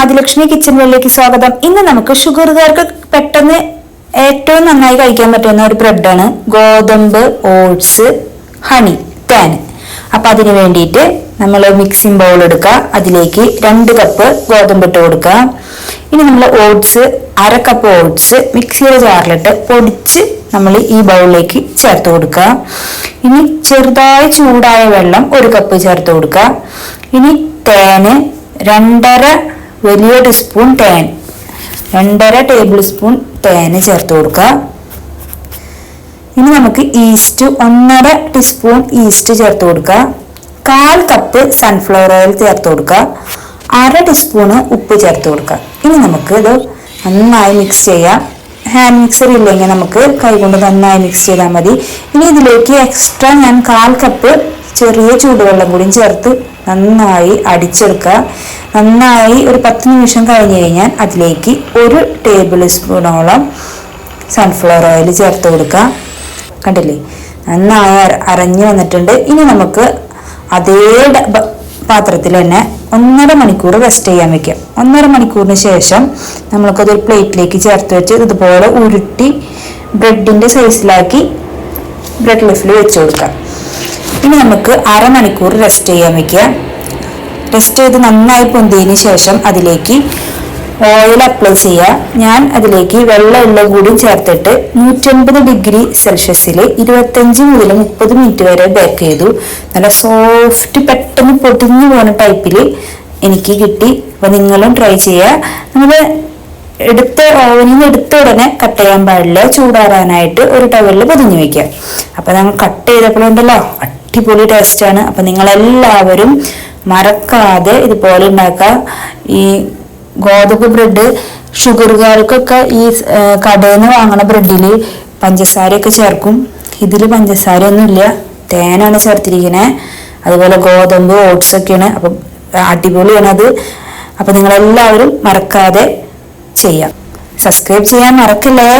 ആദിലക്ഷ്മി കിച്ചണിലേക്ക് സ്വാഗതം. ഇന്ന് നമുക്ക് ഷുഗറുകാർക്ക് പെട്ടെന്ന് ഏറ്റവും നന്നായി കഴിക്കാൻ പറ്റുന്ന ഒരു ബ്രെഡാണ്. ഗോതമ്പ് ഓട്സ് ഹണി തേൻ അപ്പൊ അതിന് വേണ്ടിയിട്ട് നമ്മൾ മിക്സിംഗ് ബൗൾ എടുക്കുക. അതിലേക്ക് രണ്ട് കപ്പ് ഗോതമ്പ് ഇട്ട് കൊടുക്കുക. ഇനി നമ്മൾ ഓട്സ് അര കപ്പ് ഓട്സ് മിക്സിയുടെ ജാറിലിട്ട് പൊടിച്ച് നമ്മൾ ഈ ബൗളിലേക്ക് ചേർത്ത് കൊടുക്കുക. ഇനി ചെറുതായി ചൂടായ വെള്ളം ഒരു കപ്പ് ചേർത്ത് കൊടുക്കുക. ഇനി തേന് രണ്ടര വലിയ ടീസ്പൂൺ തേൻ. രണ്ടര ടേബിൾ സ്പൂൺ തേൻ ചേർത്ത് കൊടുക്കുക. ഇനി നമുക്ക് ഈസ്റ്റ് ഒന്നര ടീസ്പൂൺ ഈസ്റ്റ് ചേർത്ത് കൊടുക്കുക. കാൽ കപ്പ് സൺഫ്ലവർ ഓയിൽ ചേർത്ത് കൊടുക്കുക. അര ടീസ്പൂണ് ഉപ്പ് ചേർത്ത് കൊടുക്കുക. ഇനി നമുക്ക് ഇത് നന്നായി മിക്സ് ചെയ്യാം. ഹാൻഡ് മിക്സർ ഇല്ലെങ്കിൽ നമുക്ക് കൈകൊണ്ട് നന്നായി മിക്സ് ചെയ്താൽ മതി. ഇനി ഇതിലേക്ക് എക്സ്ട്രാ ഞാൻ കാൽ കപ്പ് ചെറിയ ചൂടുവെള്ളം കൂടി ചേർത്ത് നന്നായി അടിച്ചെടുക്കുക. നന്നായി ഒരു പത്ത് നിമിഷം കഴിഞ്ഞ് കഴിഞ്ഞാൽ അതിലേക്ക് ഒരു ടേബിൾ സ്പൂണോളം സൺഫ്ലവർ ഓയിൽ ചേർത്ത് കൊടുക്കുക. കണ്ടില്ലേ? നന്നായി അര- അരഞ്ഞു വന്നിട്ടുണ്ട്. ഇനി നമുക്ക് അതേ പാത്രത്തിൽ തന്നെ ഒന്നര മണിക്കൂർ റെസ്റ്റ് ചെയ്യാൻ വെക്കാം. ഒന്നര മണിക്കൂറിന് ശേഷം നമ്മൾക്കതൊരു പ്ലേറ്റിലേക്ക് ചേർത്ത് വെച്ച് ഇതുപോലെ ഉരുട്ടി ബ്രെഡിന്റെ സൈസിലാക്കി ബ്രെഡ് ലിഫിൽ വെച്ച് കൊടുക്കാം. ഇനി നമുക്ക് അരമണിക്കൂർ റെസ്റ്റ് ചെയ്യാൻ വെക്കുക. റെസ്റ്റ് ചെയ്ത് നന്നായി പൊന്തിയതിന് ശേഷം അതിലേക്ക് ഓയിൽ അപ്ലൈ ചെയ്യുക. ഞാൻ അതിലേക്ക് വെള്ള വെള്ളമെല്ലാം കൂടി ചേർത്തിട്ട് നൂറ്റൻപത് ഡിഗ്രി സെൽഷ്യസിൽ ഇരുപത്തഞ്ച് മുതൽ മുപ്പത് മിനിറ്റ് വരെ ബേക്ക് ചെയ്തു. നല്ല സോഫ്റ്റ് പെട്ടെന്ന് പൊടിഞ്ഞു പോകുന്ന ടൈപ്പിൽ എനിക്ക് കിട്ടി. അപ്പോൾ നിങ്ങളും ട്രൈ ചെയ്യുക. നമ്മൾ എടുത്ത ഓവനിൽ നിന്ന് എടുത്ത ഉടനെ കട്ട് ചെയ്യാൻ പാടില്ല. ചൂടാറാനായിട്ട് ഒരു ടവലിൽ പൊതിഞ്ഞു വെക്കുക. അപ്പോൾ നമ്മൾ കട്ട് ചെയ്തപ്പോഴുണ്ടല്ലോ അടിപൊളി ടേസ്റ്റ് ആണ്. അപ്പൊ നിങ്ങൾ എല്ലാവരും മറക്കാതെ ഇതുപോലെ ഉണ്ടാക്കുക. ഈ ഗോതമ്പ് ബ്രെഡ് ഷുഗറുകാർക്കൊക്കെ ഈ കടയിൽ നിന്ന് വാങ്ങണ ബ്രെഡിൽ പഞ്ചസാരയൊക്കെ ചേർക്കും. ഇതിൽ പഞ്ചസാര ഒന്നുമില്ല തേനാണ് ചേർത്തിരിക്കുന്നത് അതുപോലെ ഗോതമ്പ് ഓട്സ് ഒക്കെയാണ്. അപ്പം അടിപൊളിയാണ് അത്. അപ്പം നിങ്ങളെല്ലാവരും മറക്കാതെ ചെയ്യാം. സബ്സ്ക്രൈബ് ചെയ്യാൻ മറക്കില്ലേ?